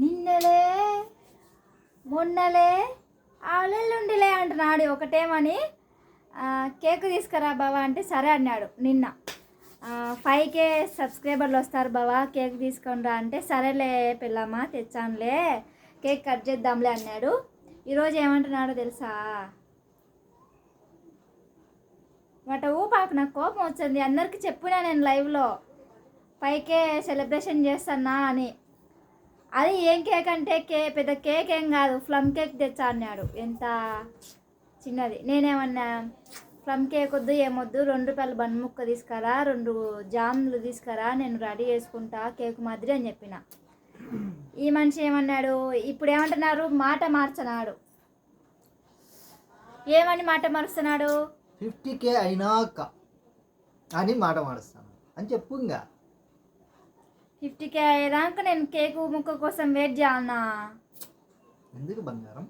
నిన్నలే మొన్నలే ఆవులెల్లుండిలే అంటున్నాడు ఒకటేమని. కేక్ తీసుకురా బావా అంటే సరే అన్నాడు నిన్న. ఫైవ్ కే సబ్స్క్రైబర్లు వస్తారు బావా కేక్ తీసుకొని రా అంటే సరేలే పిల్లమ్మా తెచ్చానులే కేక్ కట్ చేద్దాంలే అన్నాడు. ఈరోజు ఏమంటున్నాడో తెలుసా? వాట ఊపాకు నాకు కోపం వచ్చింది అందరికీ చెప్పినా నేను లైవ్లో? పైకే సెలబ్రేషన్ చేస్తానా అని. అది ఏం కేక్ అంటే కే పెద్ద కేక్ ఏం కాదు ఫ్లమ్ కేక్ తెచ్చా అన్నాడు. ఎంత చిన్నది. నేనేమన్నా ఫ్లమ్ కేక్ వద్దు ఏమొద్దు రెండు రూపాయలు బన్ ముక్క తీసుకురా రెండు జాములు తీసుకురా నేను రెడీ చేసుకుంటా కేక్ మాదిరి అని చెప్పిన. ఈ మనిషి ఏమన్నాడు ఇప్పుడు ఏమంటున్నారు? మాట మార్చనాడు. ఏమని మాట మారుస్తున్నాడు ఫిఫ్టీ కే అయినాక అని మాట మారుస్తాను అని చెప్పు ఇంకా ఫిఫ్టీ కే అయ్యేదాకా నేను కేకు ముక్క కోసం వెయిట్ చేయాలనా ఎందుకు బంగారం?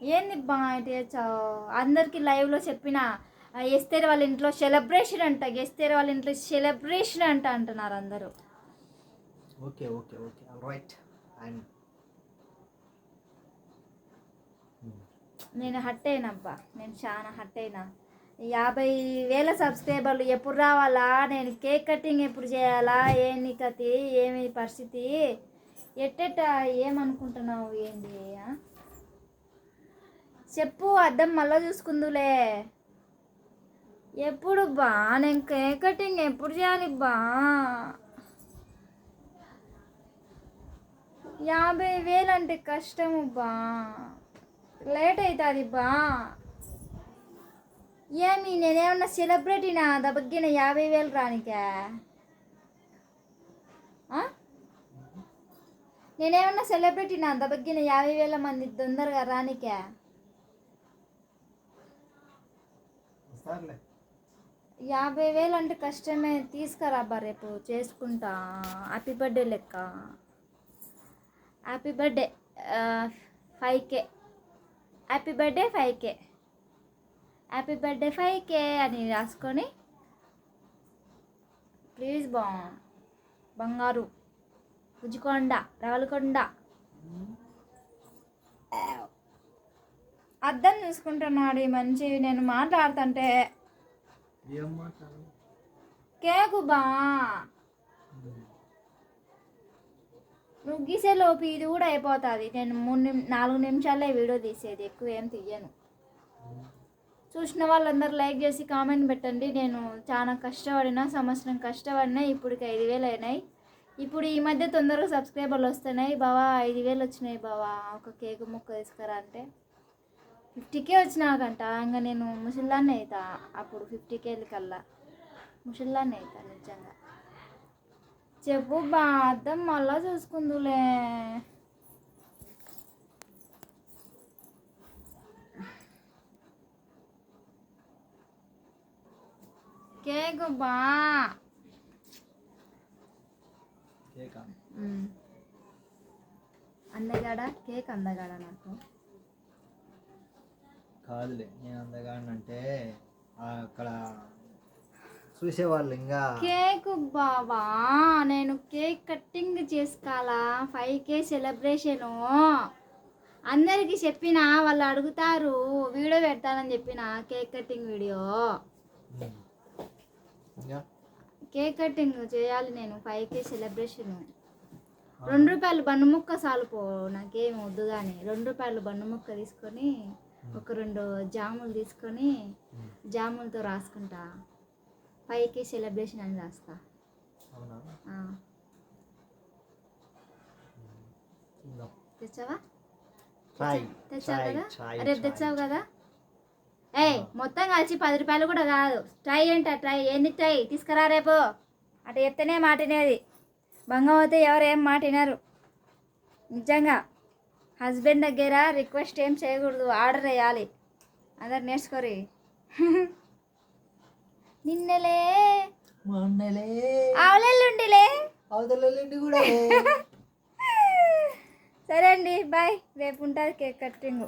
ఏంది బా ఇటు తెచ్చావు అందరికి లైవ్లో చెప్పిన ఎస్తేర్ వాళ్ళ ఇంట్లో సెలబ్రేషన్ అంట ఎస్తేర్ వాళ్ళ ఇంట్లో సెలబ్రేషన్ అంట అంటున్నారు అందరూ. Okay okay okay. Right and నేను హట్ అయినబ్బా నేను చాలా హట్ అయినా. యాభై వేల సబ్స్క్రైబర్లు ఎప్పుడు రావాలా? నేను కేక్ కటింగ్ ఎప్పుడు చేయాలా? ఏంది కతి? ఏమి పరిస్థితి? ఎట్టెట్ట ఏమనుకుంటున్నావు ఏంటి చెప్పు అద్దం మళ్ళీ చూసుకుందులే. ఎప్పుడు బా నేను కేక్ కటింగ్ ఎప్పుడు చేయాలి బా? యాభై వేలు అంటే కష్టము బా. లేట్ అవుతుంది బా. ఏమి నేనేమన్నా సెలబ్రిటీనా? దబగ్గిన యాభై వేలు రానికా? నేనేమన్నా సెలబ్రిటీనా? దబగ్గిన యాభై వేల మంది తొందరగా రానికా. యాభై వేలు అంటే కష్టమే. తీసుకురాబ్బా రేపు చేసుకుంటా. హ్యాపీ బర్త్డే లెక్క. Happy birthday five K. Happy birthday five K. Happy birthday five K అని రాసుకొని ప్లీజ్ బా బంగారు పుజ్జికొండ రవలకొండ. అద్దం చూసుకుంటున్నాడు ఈ మంచి నేను మాట్లాడుతుంటే కేకు బా. నువ్వు గీసేలోపు ఇది కూడా అయిపోతుంది. నేను మూడు నిమి నాలుగు నిమిషాలే వీడియో తీసేది. ఎక్కువ ఏం తీయను. చూసిన వాళ్ళందరూ లైక్ చేసి కామెంట్ పెట్టండి. నేను చాలా కష్టపడినా సంవత్సరం కష్టపడినా ఇప్పటికి ఐదు వేలు అయినాయి. ఇప్పుడు ఈ మధ్య తొందరగా సబ్స్క్రైబర్లు వస్తున్నాయి. బావా ఐదు వేలు వచ్చినాయి బావా ఒక కేక్ ముక్క తీసుకురా అంటే. ఫిఫ్టీకే వచ్చినాకంట. ఇంకా నేను ముసల్దాన్ని అవుతా అప్పుడు ఫిఫ్టీకే కల్లా ముసల్దాన్ని అవుతా నిజంగా. చెప్పు బా అర్థం మళ్ళా చూసుకుందులే. కేక్ బా. అందగాడా కేక్ అందగాడా నాకు కాదులే నేను అక్కడ చూసేవాళ్ళు ఇంకా కేక్ బాబా నేను కేక్ కట్టింగ్ చేసుకోవాలా ఫైవ్ కే సెలబ్రేషను అందరికి చెప్పిన వాళ్ళు అడుగుతారు. వీడియో పెడతానని చెప్పిన cake cutting video cake cutting చేయాలి నేను ఫైవ్ కే సెలబ్రేషన్ రెండు రూపాయలు బండు ముక్క సాలుపో నాకేం వద్దు కానీ రెండు రూపాయలు బండు ముక్క తీసుకొని ఒక రెండు జాములు తీసుకొని జాములతో రాసుకుంటా. ఫైవ్ కే సెలబ్రేషన్ అని రాస్తా. అవునా? ఆ. చూద్దాం తెచ్చావా? తెచ్చావు కదా? రేపు తెచ్చావు కదా? ఏయ్ మొత్తం కలిసి పది రూపాయలు కూడా కాదు. ట్రై ఏంట ట్రై. ఏంది ట్రై? తీసుకురా రేపు. అటు ఎత్తనే మాటినేది భంగం ఎవరు ఏం మాట వినరు. నిజంగా హస్బెండ్ దగ్గర రిక్వెస్ట్ ఏం చేయకూడదు. ఆర్డర్ వేయాలి. అందరు నేర్చుకోరి. నిన్నలే. కూడా సరే అండి బాయ్. రేపు ఉంటుంది కేక్ కట్టింగ్